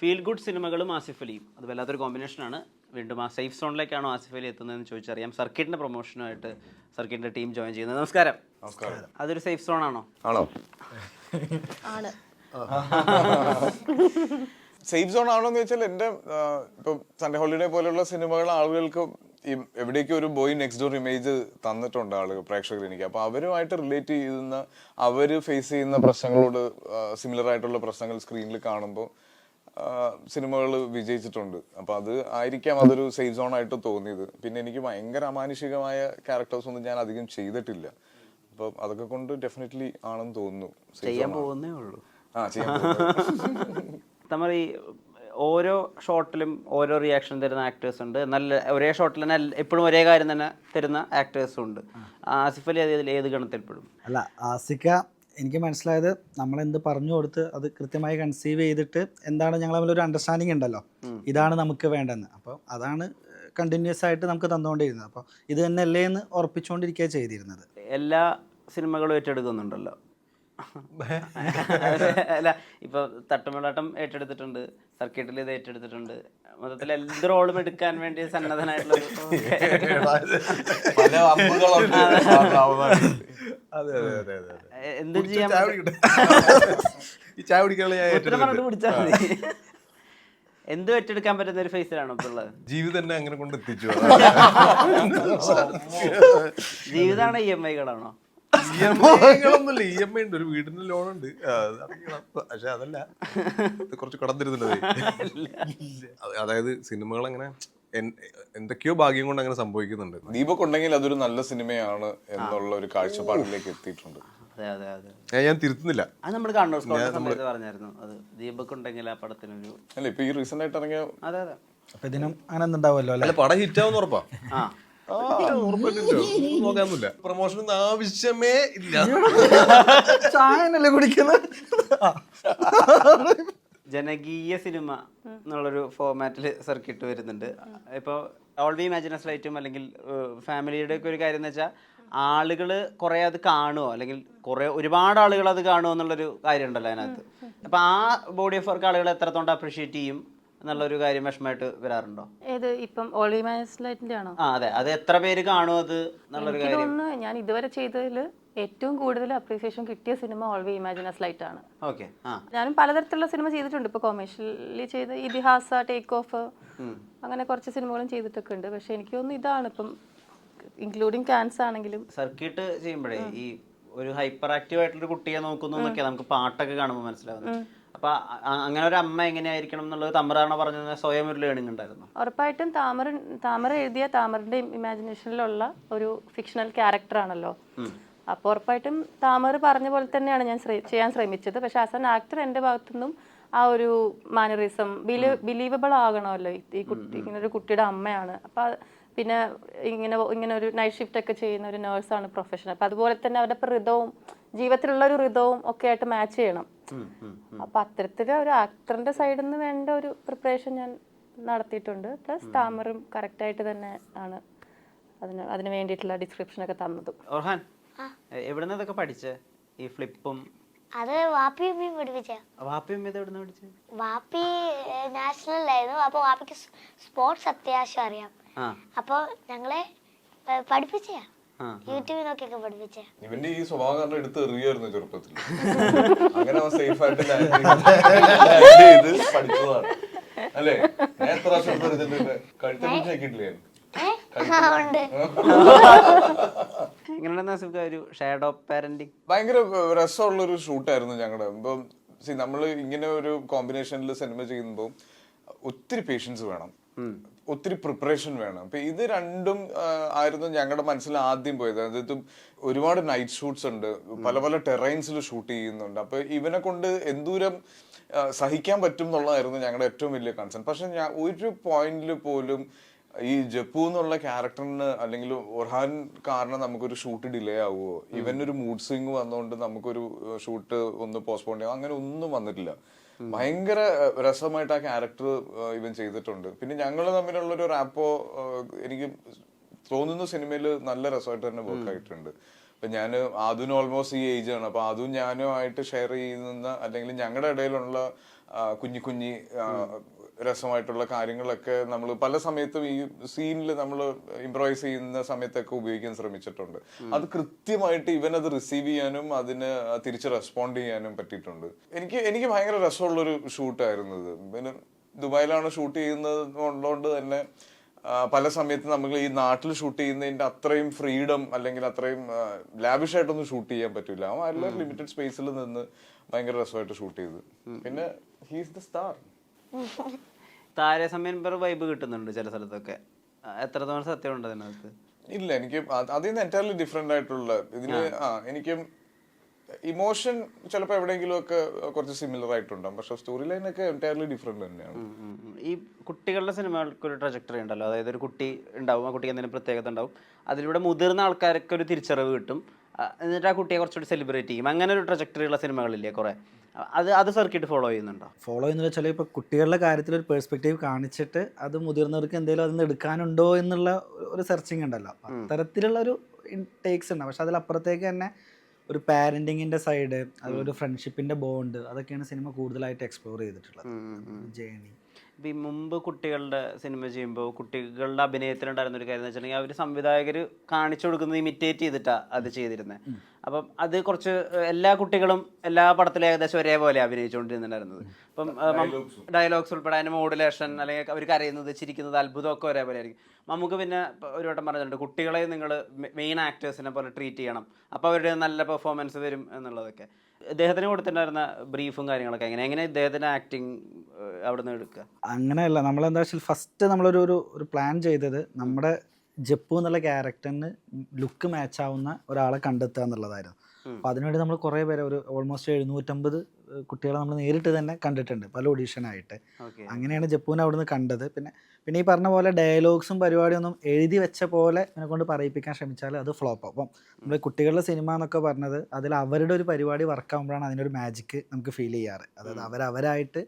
Feel good സിനിമകളും ആസിഫ് അലിയും. അത് വല്ലാത്തൊരു കോമ്പിനേഷനാണ് വീണ്ടും ആ സേഫ് സോണിലേക്കാണോ ആസിഫ് അലി എത്തുന്നതെന്ന് ചോദിച്ചറിയാം. സർക്കിറ്റിന്റെ പ്രൊമോഷനുമായിട്ട് സർക്കിറ്റിന്റെ ടീം ജോയിൻ ചെയ്യുന്നത്. നമസ്കാരം. നമസ്കാരം. അതൊരു സേഫ് സോൺ ആണോ? ആണോ? ആണ്. സേഫ് സോൺ ആണോ എന്ന് വെച്ചാൽ എന്റെ ആ, ഇപ്പൊ സൺഡേ ഹോളിഡേ പോലെയുള്ള സിനിമകൾ ആളുകൾക്ക് ഈ എവിടേക്കും ഒരു ബോയ് നെക്സ്റ്റ് ഡോർ ഇമേജ് തന്നിട്ടുണ്ട് ആളുകൾ പ്രേക്ഷകർ എനിക്ക്. അപ്പോൾ അവരുമായിട്ട് റിലേറ്റ് ചെയ്യുന്ന അവർ ഫേസ് ചെയ്യുന്ന പ്രശ്നങ്ങളോട് സിമിലർ ആയിട്ടുള്ള പ്രശ്നങ്ങൾ സ്ക്രീനിൽ കാണുമ്പോൾ സിനിമകൾ വിജയിച്ചിട്ടുണ്ട്. അപ്പൊ അത് ആയിരിക്കാം അതൊരു സേഫ് സോൺ ആയിട്ട് തോന്നിയത്. പിന്നെ എനിക്ക് ഭയങ്കര അമാനുഷികമായ ക്യാരക്ടേഴ്സ് ഒന്നും ഞാൻ അധികം ചെയ്തിട്ടില്ല. അപ്പൊ അതൊക്കെ കൊണ്ട് ഡെഫിനറ്റ്ലി ആണെന്ന് തോന്നുന്നു. ചെയ്യാൻ പോകുന്നേ ഉള്ളൂ. ആ ചെയ്യാൻ. നമ്മൾ ഈ ഓരോ ഷോട്ടിലും ഓരോ റിയാക്ഷൻ തരുന്ന ആക്ടേഴ്സ് ഉണ്ട്. നല്ല ഒരേ ഷോട്ടിൽ തന്നെ എപ്പോഴും ഒരേ കാര്യം തന്നെ തരുന്ന ആക്ടേഴ്സും ഉണ്ട്. ആസിഫ് അലി അതിൽ ഏത് ഗണത്തിൽപ്പെടും? അല്ല ആസിക്ക എനിക്ക് മനസ്സിലായത് നമ്മൾ എന്ത് പറഞ്ഞു കൊടുത്ത് അത് കൃത്യമായി കൺസീവ് ചെയ്തിട്ട് എന്താണ് ഞങ്ങൾ തമ്മിൽ ഒരു അണ്ടർസ്റ്റാൻഡിങ് ഉണ്ടല്ലോ. ഇതാണ് നമുക്ക് വേണ്ടെന്ന് അപ്പോൾ അതാണ് കണ്ടിന്യൂസ് ആയിട്ട് നമുക്ക് തന്നുകൊണ്ടിരുന്നത്. അപ്പോൾ ഇത് തന്നെ അല്ലേ എന്ന് ഉറപ്പിച്ചുകൊണ്ടിരിക്കുക ചെയ്തിരുന്നത്. എല്ലാ സിനിമകളും ഏറ്റെടുക്കുന്നുണ്ടല്ലോ. അല്ല ഇപ്പൊ തട്ടുമിളാട്ടം ഏറ്റെടുത്തിട്ടുണ്ട് സർക്കിട്ടിൽ ഇത് ഏറ്റെടുത്തിട്ടുണ്ട്. മൊത്തത്തിൽ എന്ത് റോളും എടുക്കാൻ വേണ്ടി സന്നദ്ധനായിട്ടുള്ള എന്തും ചെയ്യാൻ ഈ ചായ കുടിക്കാനുള്ള മതി. ഏറ്റെടുക്കാൻ പറ്റുന്ന ഒരു ഫേസിലാണ് ഇപ്പൊ ഉള്ളത് ജീവിതം തന്നെ അങ്ങനെ കൊണ്ട് എത്തിച്ചു. ജീവിതമാണോ ഇ എം ഐകളാണോ? ഇ എം ഐകളൊന്നുമില്ല. ഇ എം ഐ ഉണ്ട്. ഒരു വീടിന് ലോൺ ഉണ്ട് പക്ഷെ അതല്ല. കുറച്ച് കടന്നിരുന്നില്ല അതായത് സിനിമകൾ അങ്ങനെ എൻ- എന്തൊക്കെയോ ഭാഗ്യം കൊണ്ട് അങ്ങനെ സംഭവിക്കുന്നുണ്ട്. ദീപക് ഉണ്ടെങ്കിൽ അതൊരു നല്ല സിനിമയാണ് എന്നുള്ള ഒരു കാഴ്ചപ്പാടിലേക്ക് എത്തിയിട്ടുണ്ട്. അതെ അതെ അതെ. ഞാൻ- തിരുത്തുന്നില്ല. അത് നമ്മൾ കണ്ണൂർ പറഞ്ഞായിരുന്നു. അത് ദീപക് ഉണ്ടെങ്കിൽ ആ പടത്തിനൊരു അല്ല ഇപ്പൊ ഈ റീസെന്റ് ആയിട്ട് ഇറങ്ങിയ അതെ അതെ. അപ്പോൾ ഇതിനും അങ്ങനെ അല്ലേ? അല്ല ഹിറ്റ് ഹിറ്റാവുന്ന ഉറപ്പാ. ആവും. പ്രൊമോഷനൊന്നും ആവശ്യമേ ഇല്ല. ചായനല്ലേ കുടിക്കുന്നത്? ജനകീയ സിനിമ എന്നുള്ളൊരു ഫോർമാറ്റിൽ സർക്കിട്ട് വരുന്നുണ്ട്. ഇപ്പോൾ ഓൾ വി ഇമാജിനസ് ലൈറ്റും അല്ലെങ്കിൽ ഫാമിലിയുടെ ഒക്കെ ഒരു കാര്യം എന്ന് വെച്ചാൽ ആളുകൾ കുറേ അത് കാണുമോ അല്ലെങ്കിൽ കുറേ ഒരുപാട് ആളുകൾ അത് കാണുമോ എന്നുള്ളൊരു കാര്യം ഉണ്ടല്ലോ അതിനകത്ത് അപ്പോൾ ആ ബോഡി ഓഫ് വർക്ക് ആളുകൾ എത്രത്തോണ്ട് അപ്രീഷിയേറ്റ് ചെയ്യും എന്നുള്ളൊരു കാര്യം വിഷമമായിട്ട് വരാറുണ്ടോ? ഏത്? ഇപ്പം ഓൾ ഇമാജിനസ് ലൈറ്റിന്റെ ആണോ ആ അതെ. അത് എത്ര പേര് കാണുമോ അത് എന്നുള്ളൊരു കാര്യം. ഞാൻ ഇതുവരെ ചെയ്തതിൽ ഏറ്റവും കൂടുതൽ അപ്രീസിയേഷൻ കിട്ടിയ cinema all we imagine as light ആണ്. ഓക്കെ ഞാനും പലതരത്തിലുള്ള സിനിമ ചെയ്തിട്ടുണ്ട്. ഇപ്പോൾ കൊമേഴ്ഷ്യലി ചെയ്ത് ഇതിഹാസ ടേക്ക് ഓഫ് അങ്ങനെ കുറച്ച് സിനിമകളും ചെയ്തിട്ടൊക്കെ ഉണ്ട്. പക്ഷെ എനിക്ക് തോന്നുന്നു ഇതാണ് ഇപ്പം ഇൻക്ലൂഡിങ് ക്യാൻസ് ആണെങ്കിലും. സർക്യൂട്ട് ചെയ്യുമ്പോഴേ ഈ ഒരു ഹൈപ്പർ ആക്റ്റീവ് ആയിട്ടുള്ള കുട്ടിയെ നോക്കുന്നു എന്നൊക്കെ നമുക്ക് പാട്ടൊക്കെ കാണുമ്പോൾ മനസ്സിലാവുന്നത്. അപ്പൊ അങ്ങനെ ഒരു അമ്മ എങ്ങനെയായിരിക്കണം എന്നുള്ളത് തമറാണ് പറഞ്ഞ സ്വയം ഒരു ലേണിംഗ് ഉണ്ടായിരുന്നു? ഉറപ്പായിട്ടും താമര താമര എഴുതിയ താമറിന്റെ ഇമാജിനേഷനിലുള്ള ഒരു ഫിക്ഷണൽ ക്യാരക്ടറാണല്ലോ അപ്പോൾ ഉറപ്പായിട്ടും താമർ പറഞ്ഞ പോലെ തന്നെയാണ് ഞാൻ ചെയ്യാൻ ശ്രമിച്ചത്. പക്ഷെ ആസ് ആൻ ആക്ടർ എന്റെ ഭാഗത്തുനിന്നും ആ ഒരു മാനറിസം ബിലീവ് ബിലീവബിൾ ആകണമല്ലോ. ഈ- കുട്ടി ഇങ്ങനെ ഒരു കുട്ടിയുടെ അമ്മയാണ്. അപ്പോൾ പിന്നെ ഇങ്ങനെ ഇങ്ങനെ ഒരു നൈറ്റ് ഷിഫ്റ്റ് ഒക്കെ ചെയ്യുന്ന ഒരു നേഴ്സാണ് പ്രൊഫഷൻ അപ്പം അതുപോലെ തന്നെ അവരുടെ ഹൃദവും ഋതവും ജീവിതത്തിലുള്ള ഒരു ഋതവും ഒക്കെ ആയിട്ട് മാച്ച് ചെയ്യണം. അപ്പം അത്തരത്തിൽ ഒരു ആക്ടറിന്റെ സൈഡിൽ നിന്ന് വേണ്ട ഒരു പ്രിപ്പറേഷൻ ഞാൻ നടത്തിയിട്ടുണ്ട്. പ്ലസ് താമറും കറക്റ്റായിട്ട് തന്നെ ആണ് അതിന് അതിന് വേണ്ടിയിട്ടുള്ള ഡിസ്ക്രിപ്ഷൻ ഒക്കെ തന്നതും. എവിടുന്ന് ഇതൊക്കെ പഠിച്ചേ? ഈ ഫ്ലിപ്പും അത് വാപ്പി ഉമ്മയും പഠിപ്പിച്ച. വാപ്പയും ഇത് എവിടുന്ന പഠിച്ചേ? വാപ്പി നാഷണലിലായിരുന്നു അപ്പൊ വാപ്പിക്ക് സ്പോർട്സ് അത്യാവശ്യം അറിയാം. അപ്പൊ അപ്പോൾ ഞങ്ങളെ പഠിപ്പിച്ചയാ യൂട്യൂബിൽ നോക്കിയൊക്കെ പഠിപ്പിച്ച. ഇവന്റെ ഈ സ്വഭാവം കാരണം എടുത്ത് എറിയായിരുന്നു ചെറുപ്പത്തിൽ. അങ്ങനെ അവൻ സേഫ് ആയിട്ട് land ചെയ്ത് പഠിച്ചതാണ്. അല്ലേ? ഞാൻ എത്ര പ്രാവശ്യം കഴുത്തെ ഉണ്ട് ഒരു ഷാഡോ പാരന്റിങ് ഭയങ്കര രസമുള്ള ഒരു ഷൂട്ടായിരുന്നു ഞങ്ങളുടെ ഇപ്പം സി നമ്മൾ ഇങ്ങനെ ഒരു കോമ്പിനേഷനിൽ സിനിമ ചെയ്യുമ്പോൾ ഒത്തിരി പേഷ്യൻസ് വേണം. ഒത്തിരി പ്രിപ്പറേഷൻ വേണം. അപ്പൊ ഇത് രണ്ടും ആയിരുന്നു ഞങ്ങളുടെ മനസ്സിൽ ആദ്യം പോയത്. അതായത് ഒരുപാട് നൈറ്റ് ഷൂട്ട്സ് ഉണ്ട്. പല പല ടെറൈൻസിൽ ഷൂട്ട് ചെയ്യുന്നുണ്ട്. അപ്പൊ ഇവനെ കൊണ്ട് എന്തൂരം സഹിക്കാൻ പറ്റും എന്നുള്ളതായിരുന്നു ഞങ്ങളുടെ ഏറ്റവും വലിയ കൺസേൺ പക്ഷെ ഞാൻ ഒരു പോയിന്റിൽ പോലും ഈ ജപ്പു എന്നുള്ള ക്യാരക്ടറിന് അല്ലെങ്കിൽ ഒർഹാൻ കാരണം നമുക്കൊരു ഷൂട്ട് ഡിലേ ആവുമോ ഒരു മൂഡ് സ്വിങ് വന്നുകൊണ്ട് നമുക്കൊരു ഷൂട്ട് ഒന്ന് പോസ്റ്റ്പോൺ ചെയ്യാം അങ്ങനെ ഒന്നും വന്നിട്ടില്ല. ഭയങ്കര രസമായിട്ട് ആ ക്യാരക്ടർ ഇവൻ ചെയ്തിട്ടുണ്ട്. പിന്നെ ഞങ്ങൾ തമ്മിലുള്ള ഒരു റാപ്പോ എനിക്ക് തോന്നുന്ന സിനിമയിൽ നല്ല രസമായിട്ട് തന്നെ വർക്ക് ആയിട്ടുണ്ട്. അപ്പൊ ഞാൻ ആദ്യം ഓൾമോസ്റ്റ് ഈ ഏജ് ആണ്. അപ്പൊ അതും ഞാനുമായിട്ട് ഷെയർ ചെയ്യുന്ന അല്ലെങ്കിൽ ഞങ്ങളുടെ ഇടയിലുള്ള കുഞ്ഞു കുഞ്ഞി രസമായിട്ടുള്ള കാര്യങ്ങളൊക്കെ നമ്മൾ പല സമയത്തും ഈ സീനിൽ നമ്മൾ ഇംപ്രവൈസ് ചെയ്യുന്ന സമയത്തൊക്കെ ഉപയോഗിക്കാൻ ശ്രമിച്ചിട്ടുണ്ട്. അത് കൃത്യമായിട്ട് ഇവൻ അത് റിസീവ് ചെയ്യാനും അതിന് തിരിച്ച് റെസ്പോണ്ട് ചെയ്യാനും പറ്റിയിട്ടുണ്ട്. എനിക്ക് എനിക്ക് ഭയങ്കര രസമുള്ളൊരു ഷൂട്ടായിരുന്നു ഇത്. പിന്നെ ദുബായിലാണ് ഷൂട്ട് ചെയ്യുന്നത് ഉള്ളതുകൊണ്ട് തന്നെ പല സമയത്ത് നമ്മൾ ഈ നാട്ടിൽ ഷൂട്ട് ചെയ്യുന്നതിന്റെ അത്രയും ഫ്രീഡം അല്ലെങ്കിൽ അത്രയും ലാവിഷ് ആയിട്ടൊന്നും ഷൂട്ട് ചെയ്യാൻ പറ്റില്ല അവൻ എല്ലാവരും ലിമിറ്റഡ് സ്പേസിൽ നിന്ന് ഭയങ്കര രസമായിട്ട് ഷൂട്ട് ചെയ്ത്. പിന്നെ ഹീസ് ദ സ്റ്റാർ താരസമയം വൈബ് കിട്ടുന്നുണ്ട് ചില സ്ഥലത്തൊക്കെ. എത്ര തവണ സത്യം ഉണ്ട് അതിനകത്ത്? ഇല്ല എനിക്ക് അത് അതിൽ നിന്ന് എന്റയർലി ഡിഫറെന്റ് ആയിട്ടുള്ള ഇതിന് ആ. എനിക്ക് ഇമോഷൻ ചിലപ്പോൾ എവിടെയെങ്കിലും ഒക്കെ കുറച്ച് സിമിലർ ആയിട്ടുണ്ടാകും പക്ഷെ സ്റ്റോറി ലൈൻ ഒക്കെ എന്റയർലി ഡിഫറെന്റ് തന്നെയാണ്. ഈ കുട്ടികളുടെ സിനിമകൾക്ക് ഒരു ട്രജക്ടറി ഉണ്ടല്ലോ. അതായത് ഒരു കുട്ടി ഉണ്ടാവും ആ കുട്ടിക്ക് എന്തെങ്കിലും പ്രത്യേകത ഉണ്ടാവും. അതിലൂടെ മുതിർന്ന ആൾക്കാർക്ക് ഒരു തിരിച്ചറിവ് കിട്ടും. എന്നിട്ട് ആ കുട്ടിയെ കുറച്ചുകൂടി സെലിബ്രേറ്റ് ചെയ്യും. അങ്ങനെ ഒരു ട്രജക്ടറി ഉള്ള സിനിമകളില്ലേ കുറെ? അത് അത് സർക്കിട്ട് ഫോളോ ചെയ്യുന്നുണ്ടോ? ഫോളോ ചെയ്യുന്ന വെച്ചാൽ ഇപ്പോൾ കുട്ടികളുടെ കാര്യത്തിൽ ഒരു പെർസ്പെക്റ്റീവ് കാണിച്ചിട്ട് അത് മുതിർന്നവർക്ക് എന്തെങ്കിലും അതിൽ നിന്ന് എടുക്കാനുണ്ടോ എന്നുള്ള ഒരു സെർച്ചിങ് ഉണ്ടല്ലോ. അത്തരത്തിലുള്ള ഒരു ടേക്സ് ഉണ്ട്. പക്ഷെ അതിലപ്പുറത്തേക്ക് തന്നെ ഒരു പാരന്റിങ്ങിന്റെ സൈഡ് അതുപോലെ ഒരു ഫ്രണ്ട്ഷിപ്പിന്റെ ബോണ്ട് അതൊക്കെയാണ് സിനിമ കൂടുതലായിട്ട് എക്സ്പ്ലോർ ചെയ്തിട്ടുള്ളത്. ജേണി ഈ മുമ്പ് കുട്ടികളുടെ സിനിമ ചെയ്യുമ്പോൾ കുട്ടികളുടെ അഭിനയത്തിലുണ്ടായിരുന്ന ഒരു കാര്യം എന്ന് വെച്ചിട്ടുണ്ടെങ്കിൽ അവർ സംവിധായകർ കാണിച്ചു കൊടുക്കുന്നത് ഇമിറ്റേറ്റ് ചെയ്തിട്ടാണ് അത് ചെയ്തിരുന്നത് അപ്പം അത് കുറച്ച് എല്ലാ കുട്ടികളും എല്ലാ പടത്തിലും ഏകദേശം ഒരേപോലെ അഭിനയിച്ചുകൊണ്ടിരുന്നുണ്ടായിരുന്നത്. അപ്പം ഡയലോഗ്സ്. ഉൾപ്പെടെ അതിന്റെ മോഡുലേഷൻ അല്ലെങ്കിൽ അവർ കരയുന്നത് ചിരിക്കുന്നത് അത്ഭുതമൊക്കെ ഒരേപോലെ ആയിരിക്കും നമുക്ക് പിന്നെ ഒരു വട്ടം പറഞ്ഞിട്ടുണ്ട് കുട്ടികളെ നിങ്ങൾ മെയിൻ ആക്ടേഴ്സിനെ പോലെ ട്രീറ്റ് ചെയ്യണം. അപ്പോൾ അവരുടെ നല്ല പെർഫോമൻസ് വരും എന്നുള്ളതൊക്കെ. ഇദ്ദേഹത്തിന് കൊടുത്തിട്ടുണ്ടായിരുന്ന ബ്രീഫും കാര്യങ്ങളൊക്കെ എങ്ങനെ? എങ്ങനെ ഇദ്ദേഹത്തിന്റെ ആക്ടിങ് അവിടെ നിന്ന് എടുക്കുക? അങ്ങനെയല്ല. നമ്മളെന്താ വെച്ചാൽ ഫസ്റ്റ് നമ്മളൊരു ഒരു ഒരു പ്ലാൻ ചെയ്തത് നമ്മുടെ ജപ്പു എന്നുള്ള ക്യാരക്ടറിന് ലുക്ക് മാച്ച് ആവുന്ന ഒരാളെ കണ്ടെത്തുക എന്നുള്ളതായിരുന്നു. അപ്പോൾ അതിനുവേണ്ടി നമ്മൾ കുറേ പേരെ ഒരു ഓൾമോസ്റ്റ് എഴുന്നൂറ്റമ്പത് കുട്ടികളെ നമ്മൾ നേരിട്ട് തന്നെ കണ്ടിട്ടുണ്ട് പല ഓഡീഷനായിട്ട് ആയിട്ട്. അങ്ങനെയാണ് ജപ്പുവിനെ അവിടുന്ന് കണ്ടത്. പിന്നെ പിന്നെ ഈ പറഞ്ഞ പോലെ ഡയലോഗ്സും പരിപാടിയൊന്നും എഴുതി വെച്ച പോലെ എന്നെ കൊണ്ട് പറയിപ്പിക്കാൻ ശ്രമിച്ചാൽ അത് ഫ്ലോപ്പ് അപ്പം നമ്മൾ കുട്ടികളുടെ സിനിമ എന്നൊക്കെ പറഞ്ഞത് അതിൽ അവരുടെ ഒരു പരിപാടി വർക്കാകുമ്പോഴാണ് അതിന്റെ ഒരു മാജിക്ക് നമുക്ക് ഫീൽ ചെയ്യാറ്. അതായത് അവരവരായിട്ട്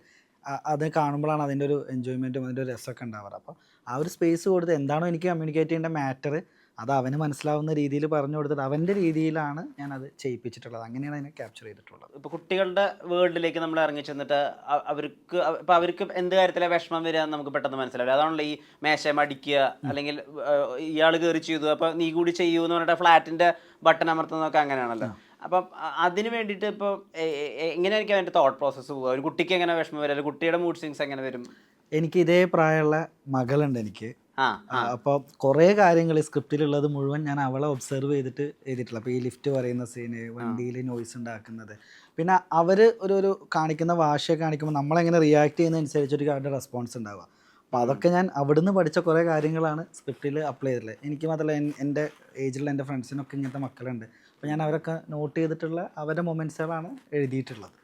അത് കാണുമ്പോഴാണ് അതിന്റെ ഒരു എൻജോയ്മെന്റും അതിന്റെ ഒരു രസമൊക്കെ ഉണ്ടാവാറ്. അപ്പോൾ ആ ഒരു സ്പേസ് കൊടുത്ത് എന്താണോ എനിക്ക് കമ്മ്യൂണിക്കേറ്റ് ചെയ്യേണ്ട മാറ്റർ അത് അവന് മനസ്സിലാവുന്ന രീതിയിൽ പറഞ്ഞു കൊടുത്തിട്ട് അവന്റെ രീതിയിലാണ് ഞാനത് ചെയ്യിപ്പിച്ചിട്ടുള്ളത്. അങ്ങനെയാണ് അതിനെ ക്യാപ്ചർ ചെയ്തിട്ടുള്ളത്. ഇപ്പോൾ കുട്ടികളുടെ വേൾഡിലേക്ക് നമ്മൾ ഇറങ്ങി ചെന്നിട്ട് അവർക്ക് ഇപ്പോൾ അവർക്ക് എന്ത് കാര്യത്തിലെ വിഷമം വരിക എന്ന് നമുക്ക് പെട്ടെന്ന് മനസ്സിലാവില്ല. അതാണല്ലോ ഈ മേശം അടിക്കുക അല്ലെങ്കിൽ ഇയാൾ കയറി ചെയ്തു അപ്പോൾ നീ കൂടി ചെയ്യൂ എന്ന് പറഞ്ഞിട്ട് ഫ്ലാറ്റിന്റെ ബട്ടൺ അമർത്തുന്നതൊക്കെ അങ്ങനെയാണല്ലോ. അപ്പം അതിന് വേണ്ടിയിട്ട് ഇപ്പോൾ എങ്ങനെയായിരിക്കും അതിന്റെ തോട്ട് പ്രോസസ്സ് പോകുക ഒരു കുട്ടിക്ക് എങ്ങനെ വിഷമം വരും? കുട്ടിയുടെ മൂഡ് സ്വിങ്സ് എങ്ങനെ വരും? എനിക്ക് ഇതേ പ്രായമുള്ള മകളുണ്ട് എനിക്ക്. അപ്പൊ അപ്പോൾ കുറേ കാര്യങ്ങൾ സ്ക്രിപ്റ്റിലുള്ളത് മുഴുവൻ ഞാൻ അവളെ ഒബ്സർവ് ചെയ്തിട്ട് എഴുതിയിട്ടുള്ള അപ്പോൾ ഈ ലിഫ്റ്റ് പറയുന്ന സീന് വണ്ടിയിൽ നോയ്സ് ഉണ്ടാക്കുന്നത്. പിന്നെ അവർ ഒരു ഒരു കാണിക്കുന്ന വാശിയൊക്കെ കാണിക്കുമ്പോൾ നമ്മളെങ്ങനെ റിയാക്ട് ചെയ്യുന്ന ചെയ്യുന്നതനുസരിച്ചൊരു അവരുടെ റെസ്പോൺസ് ഉണ്ടാവുക. അപ്പോൾ അതൊക്കെ ഞാൻ അവിടുന്ന് പഠിച്ച കുറേ കാര്യങ്ങളാണ് സ്ക്രിപ്റ്റിൽ അപ്ലൈ ചെയ്തിട്ടുള്ളത്. എനിക്ക് മാത്രമല്ല എന്റെ ഏജിലുള്ള എന്റെ ഫ്രണ്ട്സിനൊക്കെ ഇങ്ങനത്തെ മക്കളുണ്ട്. അപ്പോൾ ഞാൻ അവരൊക്കെ നോട്ട് ചെയ്തിട്ടുള്ള അവരുടെ മൊമെന്റ്സുകളാണ് എഴുതിയിട്ടുള്ളത്.